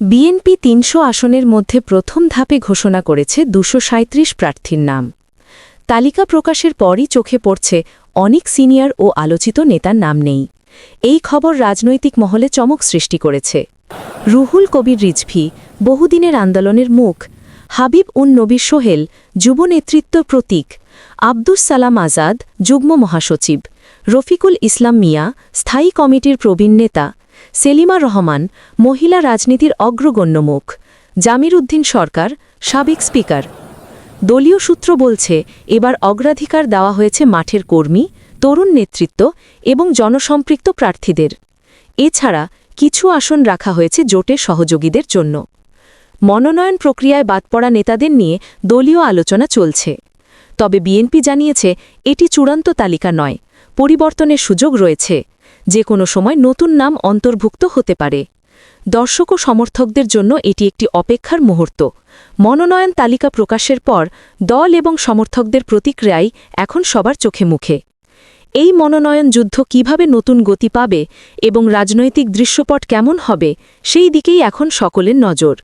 BNP তিনশো আসনের মধ্যে প্রথম ধাপে ঘোষণা করেছে দুশো প্রার্থীর নাম। তালিকা প্রকাশের পরই চোখে পড়ছে অনেক সিনিয়র ও আলোচিত নেতার নাম নেই। এই খবর রাজনৈতিক মহলে চমক সৃষ্টি করেছে। রুহুল কবির রিজভি, বহুদিনের আন্দোলনের মুখ। হাবিব উন নবীর সোহেল, যুব নেতৃত্ব প্রতীক। আব্দুস সালাম আজাদ, যুগ্ম মহাসচিব। রফিকুল ইসলাম মিয়া, স্থায়ী কমিটির প্রবীণ নেতা। সেলিমা রহমান, মহিলা রাজনীতির অগ্রগণ্য মুখ জামির উদ্দিন সরকার, সাবেক স্পিকার। দলীয় সূত্র বলছে, এবার অগ্রাধিকার দেওয়া হয়েছে মাঠের কর্মী, তরুণ নেতৃত্ব এবং জনসম্পৃক্ত প্রার্থীদের। এছাড়া কিছু আসন রাখা হয়েছে জোটে সহযোগীদের জন্য। মনোনয়ন প্রক্রিয়ায় বাদ পড়া নেতাদের নিয়ে দলীয় আলোচনা চলছে। তবে বিএনপি জানিয়েছে, এটি চূড়ান্ত তালিকা নয়, পরিবর্তনের সুযোগ রয়েছে। যে কোনো সময় নতুন নাম অন্তর্ভুক্ত হতে পারে। দর্শক ও সমর্থকদের জন্য এটি একটি অপেক্ষার মুহূর্ত। মনোনয়ন তালিকা প্রকাশের পর দল এবং সমর্থকদের প্রতিক্রিয়াই এখন সবার চোখে মুখে। এই মনোনয়ন যুদ্ধ কীভাবে নতুন গতি পাবে এবং রাজনৈতিক দৃশ্যপট কেমন হবে, সেই দিকেই এখন সকলের নজর।